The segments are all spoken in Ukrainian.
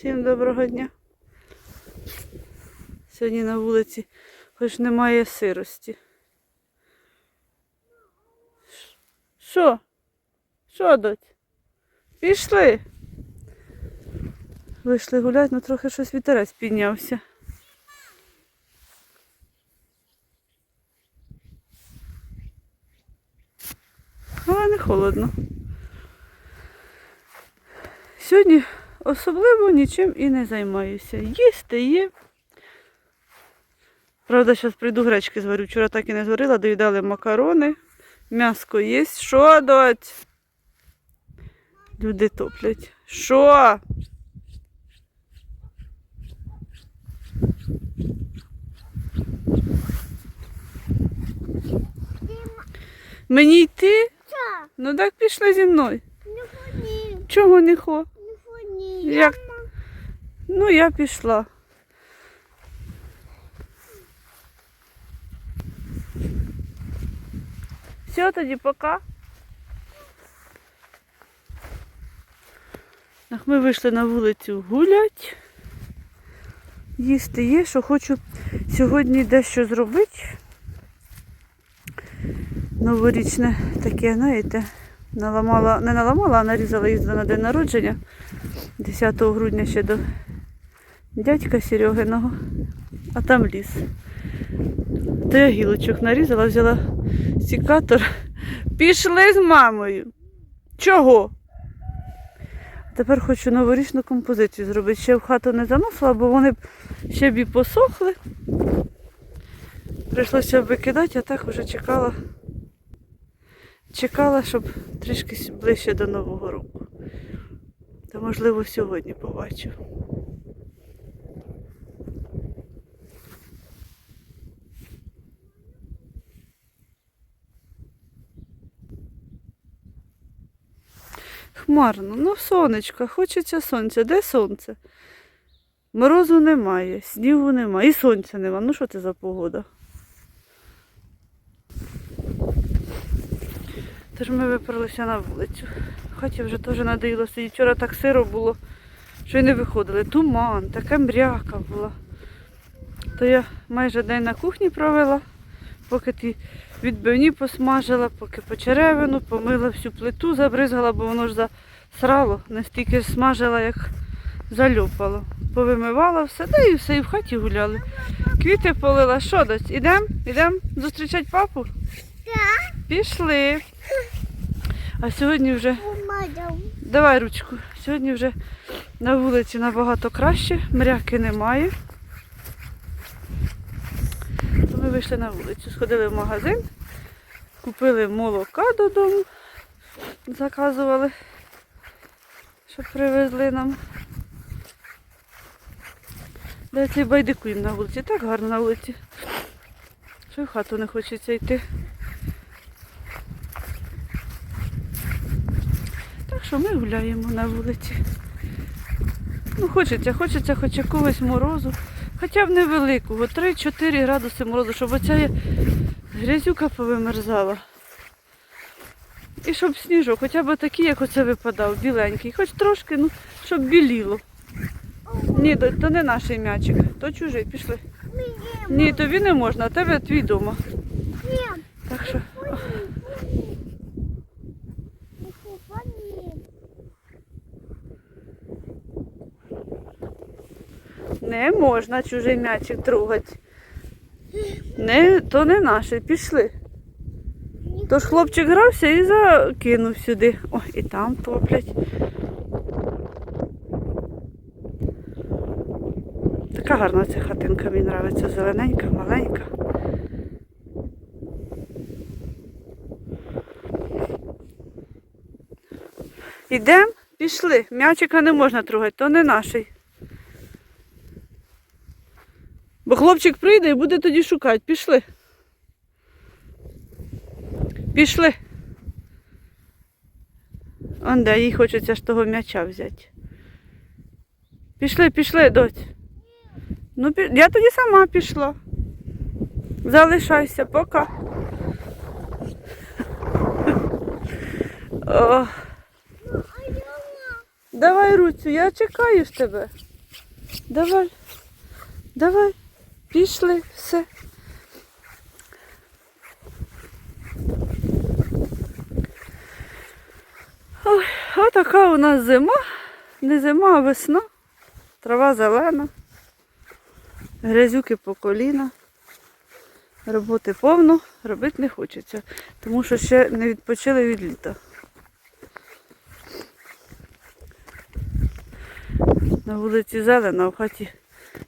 Всім доброго дня. Сьогодні на вулиці хоч немає сирості. Що? Що, доть? Пішли. Вийшли гуляти, ну трохи щось вітерець піднявся. Але не холодно. Сьогодні особливо нічим і не займаюся. Їсти є. Правда, зараз прийду гречки зварю. Вчора так і не зварила, доїдали макарони. М'яско є. Що, доць? Люди топлять. Що? Мені йти? Ну так пішли зі мною. Чого не хо? Як? Ну, я пішла. Все, тоді пока. Так, ми вийшли на вулицю гулять. Їсти є, що хочу сьогодні дещо зробити. Новорічне таке, знаєте, наламала, не наламала, а нарізала їздила на день народження. 10 грудня ще до дядька Серегиного, а там ліс. То я гілочок нарізала, взяла сікатор. Пішли з мамою. Чого? Тепер хочу новорічну композицію зробити. Ще в хату не заносила, бо вони ще б і посохли. Прийшлося викидати, а так вже чекала. Чекала, щоб трішки ближче до Нового року. То можливо сьогодні побачу. Хмарно, ну сонечко, хочеться сонця. Де сонце? Морозу немає, снігу немає, і сонця нема. Ну що це за погода? Тож ми виперлися на вулицю. Хаті вже теж надоїло сидіти. Вчора так сиро було, що й не виходили. Туман, така мряка була. То я майже день на кухні провела, поки ті відбивні посмажила, поки почеревину, помила всю плиту, забризгала, бо воно ж засрало, настільки смажила, як зальопало. Повимивала все, да і все, і в хаті гуляли. Квіти полила. Що дось? Ідемо? Ідемо зустрічати папу? Так, Пішли. А сьогодні вже, давай ручку, сьогодні вже на вулиці набагато краще, мряки немає. То ми вийшли на вулицю, сходили в магазин, купили молока додому, заказували, щоб привезли нам. Цей байдикуємо на вулиці, так гарно на вулиці. Що в хату не хочеться йти. Що ми гуляємо на вулиці. Ну, хочеться, хочеться хоч якогось морозу. Хоча б невеликого, 3-4 градуси морозу, щоб оця грязюка повимерзала. І щоб сніжок, хоча б такий, як оце випадав, біленький. Хоч трошки, ну, щоб біліло. Ні, то, то не наш м'ячик, то чужий, пішли. Ні, тобі не можна, а тебе твій дома. Так що. не купані. Не можна чужий м'ячик трогати. Не, то не наше, пішли. Тож хлопчик грався і закинув сюди. О, і там топлять. Така гарна ця хатинка, мені подобається, зелененька, маленька. Ідемо, пішли. М'ячика не можна трогати, то не наший. Бо хлопчик прийде і буде тоді шукати. Пішли. Пішли. Он де їй хочеться ж того м'яча взяти. Пішли, пішли, доць. Ну, я тоді сама пішла. Залишайся, пока. О, давай руцю, я чекаю ж тебе. Давай. Давай. Пішли, все. Ой, отака у нас зима. Не зима, а весна. Трава зелена. Грязюки по коліна. Роботи повно, робити не хочеться, тому що ще не відпочили від літа. На вулиці зелена, а в хаті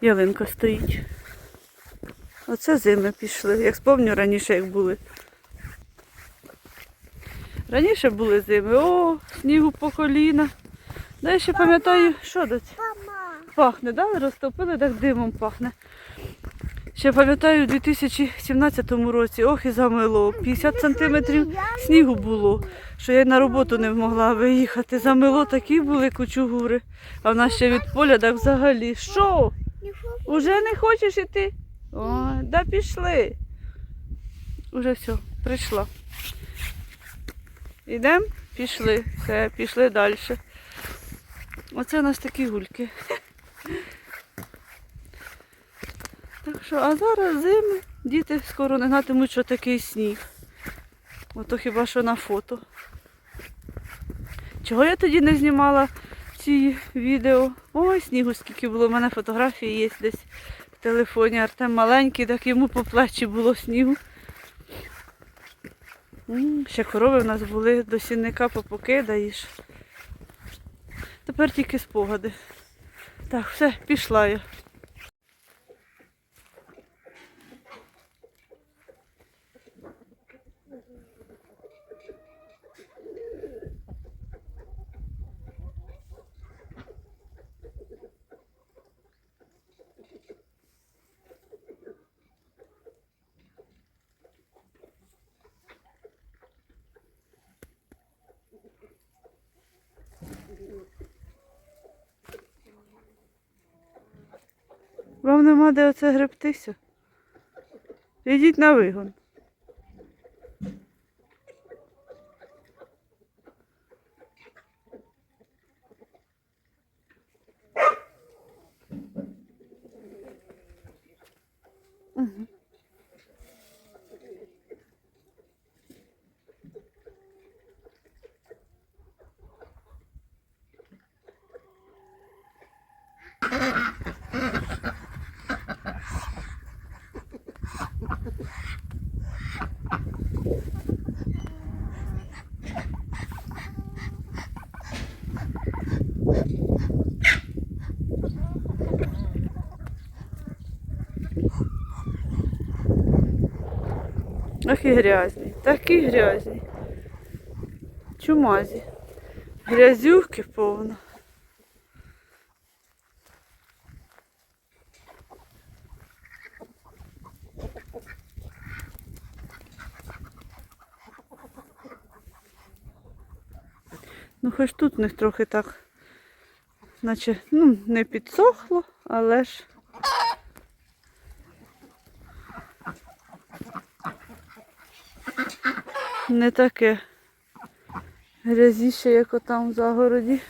ялинка стоїть. Оце зими пішли. Як спомню раніше, як були. Раніше були зими. О, снігу по коліна. Да, я ще пам'ятаю, що? Мама. Пахне, да? Розтопили, так димом пахне. Ще пам'ятаю, у 2017 році, ох і замило, 50 сантиметрів снігу було, що я й на роботу не могла виїхати. Замило такі були кучугури, а в нас ще від поля так взагалі. Що? Уже не хочеш іти? Ой, да пішли. Уже все, прийшла. Ідемо? Пішли. Все, пішли далі. Оце у нас такі гульки. Так що, а зараз зими. Діти скоро не знатимуть, що такий сніг. Ото хіба що на фото. Чого я тоді не знімала ці відео? Ой, снігу скільки було. У мене фотографії є десь телефоні. Артем маленький, так йому по плечі було снігу. Ще корови в нас були, до сінника попокидаєш. Тепер тільки спогади. Так, все, пішла я. Вам нема де оце гребтися? Йдіть на вигон. Мгм. І грязні, такі грязні. Чумазі. Грязюки повно. Ну, хоч тут в них трохи так, наче, ну, не підсохло, але ж. Не таке грязіше, як отам в загороді.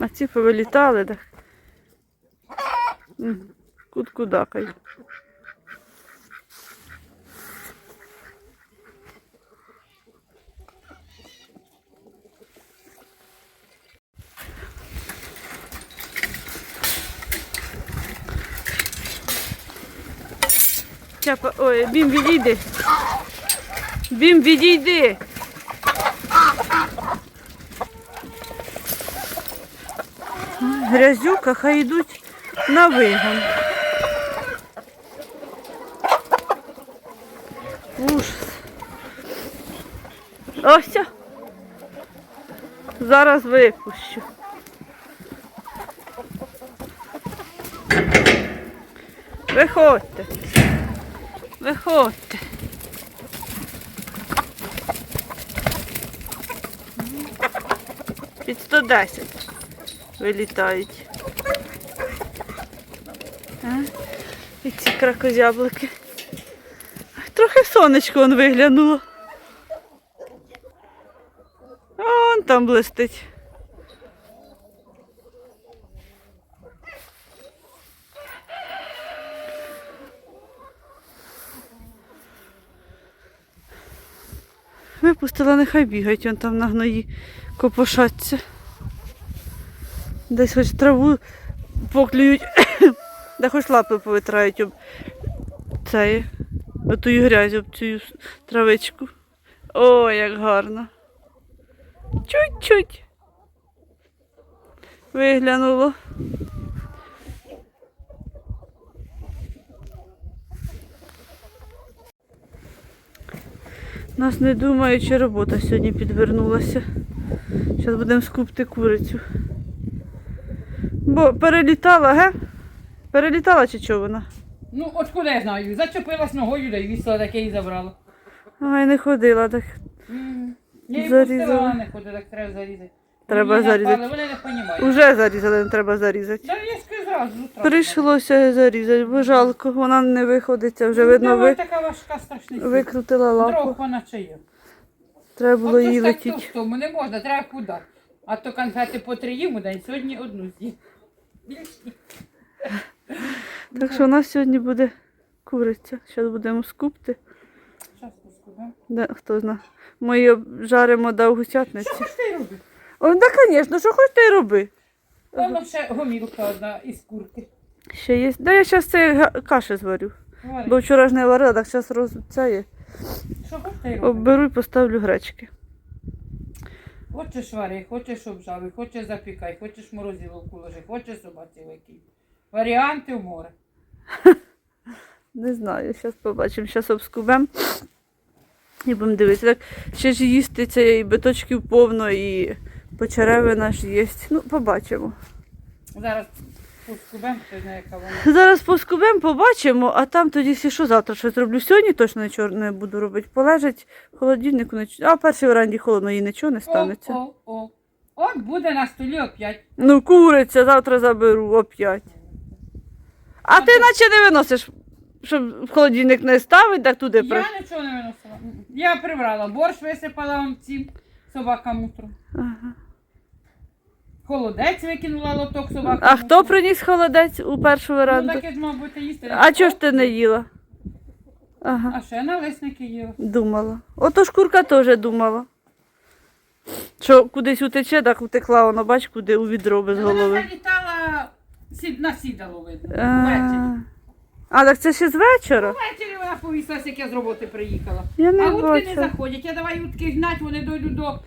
А ці повилітали, так. М, Чапа, ой, бім відійди. Бім відійди. Грязюка, хай йдуть на вигон. Ужас. Ось. Зараз випущу. Виходьте. Виходьте. Під 110 вилітають. І ці кракозяблики. Трохи сонечко он виглянуло. А он там блистить. Випустила, нехай бігають, он там на гної копошаться. Десь хоч траву поклюють, де хоч лапи повитрають об цей, оту грязь об цю травичку. О, як гарно. Чуть-чуть. Виглянуло. Нас не думаючи робота сьогодні підвернулася. Зараз будемо скупти курицю. Бо перелітала, ге? Перелітала чи чого вона? Ну, откуда я знаю? Зачепилась ногою, да й вісла таке і забрала. Ай, не ходила так. Я її Зарізала. пустила, не ходить, так треба зарізати. Треба Мені зарізати. напали, Вони не розуміють. Уже зарізали, не треба зарізати. Да я ж. Прийшлося зарізати, бо жалко, вона не виходиться, вже Ну, видно, ви така важка страшна. викрутила лапу. Дров вона чи є. Треба було її так летіти. товстому не можна, треба куди. А то конфети по три їм у день, сьогодні одну з'їв. Так що у нас сьогодні буде куриця. Зараз будемо скупти. Поскубимо. Да, хто знає. Ми її жаримо до гусятниці. Що ж ти робиш? О, да, звісно, що хоч ти й роби. Воно ще гомілка одна із курки. Ще є. Да я зараз це каші зварю. Говори. Бо вчора ж не варила, так зараз роз... це є. Що хоч ти? Оберу і поставлю гречки. Хочеш вари, хочеш обжави, хочеш запікай, хочеш морозиловку ложи, хочеш собаці викинь. Варіанти в море. Не знаю, зараз побачимо. Зараз обскубемо. І будемо дивитися. Так, ще ж їсти і биточків повно, і почеревина ж є. Ну, побачимо. Зараз поскубем, знає, яка вона. Зараз поскубемо, побачимо, а там тоді всі що завтра щось зроблю. Сьогодні точно нічого не буду робити. Полежить в холодильнику, нічого. А першій оранді холодно, їй нічого не станеться. О, о, о. От буде на столі опять. Ну, куриця, завтра заберу опять. А ти наче не виносиш, щоб в холодильник не ставити, так туди при. Я нічого не виносила. Я прибрала. Борщ висипала вам цим собакам утром. Ага. Холодець викинула лоток собакам. А хто приніс холодець у першу Ну веранду? таке ж мав бути їсти. А чого ж ти не їла? Ага, А ще налисники їла. думала. Ото шкурка теж думала. Що кудись утече, так утекла, воно бач, куди у відро без Вона голови. залітала сід, на сідало видно. Ввечері. А, а так це ще з вечора? Ввечері вона повісилася, як я з роботи приїхала. Я не а утки не бачу. заходять. Я давай утки гнать, вони дойдуть до е,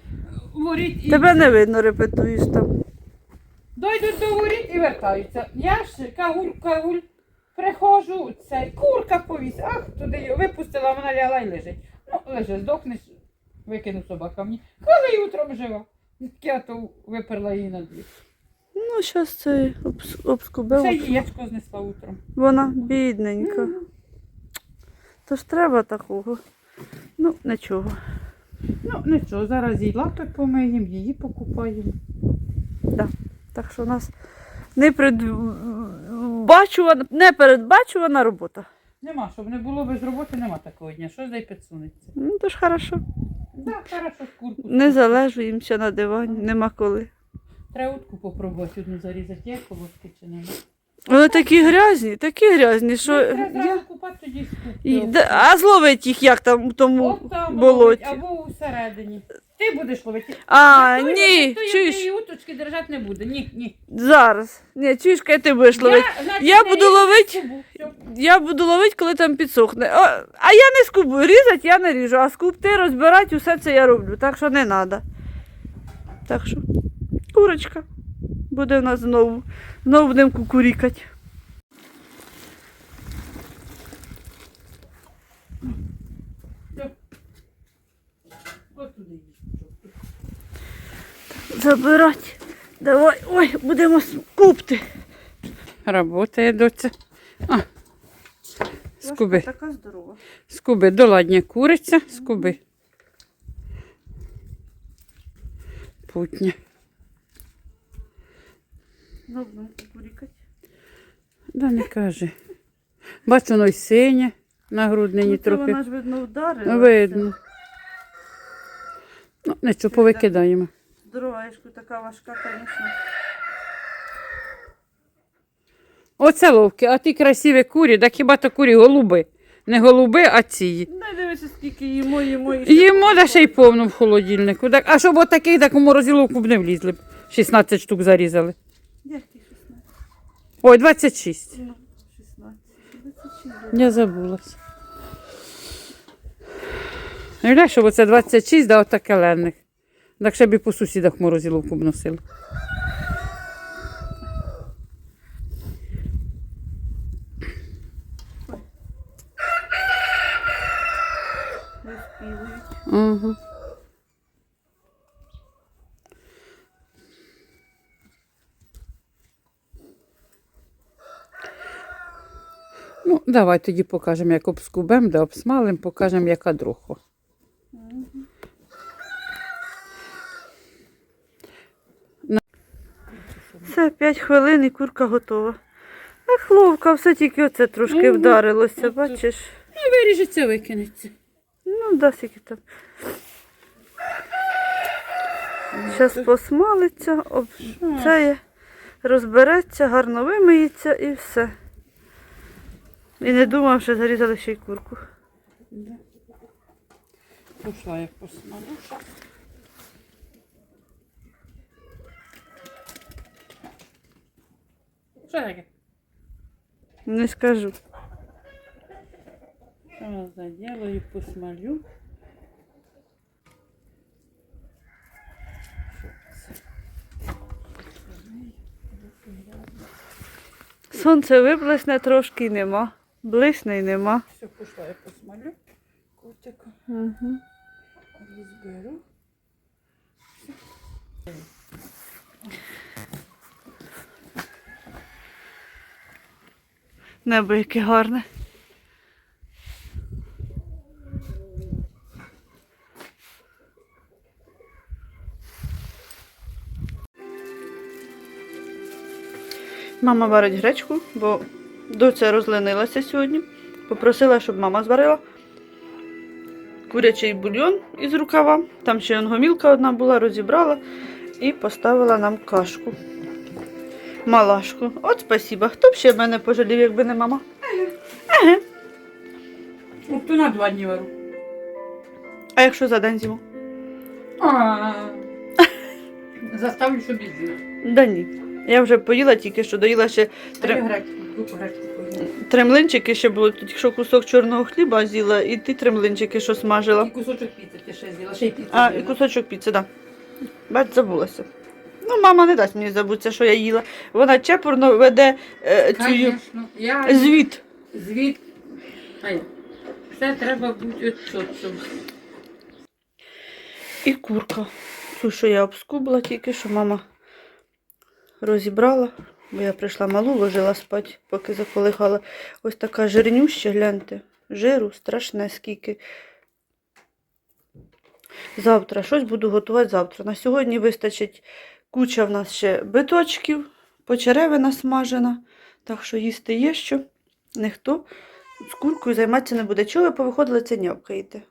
воріт і Тебе не видно, репетуєш там. Дойдуть до воріт і вертаються. Я ж кагуль, кагуль, приходжу, цей курка повіс. Ах, туди її випустила, вона ляла і лежить. Ну, лежить, здохнеш, викинув собака мені. Коли й утром жива. Я то виперла її на двір. Ну, щас це обс- обскубила. Ще яєчко знесла утром. Вона бідненька. Тож треба такого. Ну, нічого. Ну, нічого, зараз їй лапи помиємо, її покупаємо. Так що у нас непередбачувана, непередбачувана робота. Нема, щоб не було без роботи, нема такого дня. Що здай підсунеться? Ну, то ж хорошо. Да, хорошо, з курку. Не залежуємося на дивані, нема коли. Треба утку попробувати одну зарізати, є колодки чи нема. Вони такі грязні, такі грязні, що. Ну, Треба зразу купати тоді І, скупки. а зловить їх як там у тому От там болоті. ловить, або всередині. Ти будеш ловити. А, Ніхто- ні, чуєш, її уточки держати не буде. Ні, ні. зараз. Ні, чуєш, кай ти будеш ловити. значить, Я не буду ріжу скубу. Всьо. Я буду ловити, коли там підсохне. А, а я не скубу. Різати я не ріжу, а скупти, розбирати, усе це я роблю. Так що не треба. Так що, курочка. Буде в нас знову. Знову будемо кукурікати. От туди її. Забирати. Давай, ой, будемо скупти. Работає доця. А. Скуби. Така здорова. Скуби, доладня куриця, скуби. Путня. Знову будемо кукурікати. Да не каже. Бачу, воно й синє на груднині Ну, трохи. Вона ж видно вдарила. Видно. Ну, нічого, повикидаємо. Здорова, Ешку, така важка, звісно. Оце ловки, а ті красиві курі, так хіба то курі голуби. Не голуби, а ці. Дай дивися, скільки їмо, їмо і Їмо да ще й повну в холодильнику. Так, а щоб отаких, так у морозиловку б не влізли б. 16 штук зарізали. Як ти 16? Ой, 26. Ну, 16. 26. Я забулась. Уявляєш, щоб оце 26, да отаке ленних. Так ще б і по сусідах морозиловку б носили. Угу. Ну, давай тоді покажемо, як обскубем, да обсмалим, покажемо, яка друга. Все, 5 хвилин і курка готова. Ах, ловка, все тільки оце трошки Мгм. вдарилося, Оце. бачиш? Ну, виріжеться, викинеться. Ну, да, скільки там. Зараз посмалиться, об... це є, розбереться, гарно вимиється і все. І не думав, що зарізали ще й курку. Пішла як посмалю. Що таке? Не скажу. Зараз заділаю, посмалю. Сонце виблисне трошки нема. Блисне й нема. Все, пішла я посмалю. Котика Угу. розберу. Небо яке гарне. Мама варить гречку, бо доця розленилася сьогодні. Попросила, щоб мама зварила курячий бульйон із рукава. Там ще онгомілка одна була, розібрала і поставила нам кашку. Малашку. От спасіба. Хто б ще мене пожалів, якби не мама? Ага. От на два дні вару. А якщо за день зиму? Заставлю, щоб їздила. Да ні. Я вже поїла, тільки що доїла ще Три три, гречку, групу гречку поїла. три млинчики, ще було тільки що кусок чорного хліба з'їла, і ти три млинчики, що смажила. І кусочок піци ти ще з'їла, ще й піцу А, і кусочок піци, так. Да. Бач, забулася. Ну, мама не дасть мені забутися, що я їла. Вона чепурно веде е, цю. Я звіт. звіт. А. Все треба бути отчотцем. І курка. Цю, що я обскубла тільки, що мама розібрала, бо я прийшла малу, ложила спати, поки заколихала. Ось така жирнюща, гляньте. Жиру страшне скільки. Завтра щось буду готувати завтра. На сьогодні вистачить куча в нас ще биточків, почеревина смажена. Так що їсти є що. Ніхто з куркою займатися не буде. Чого ви повиходили це нявкаєте?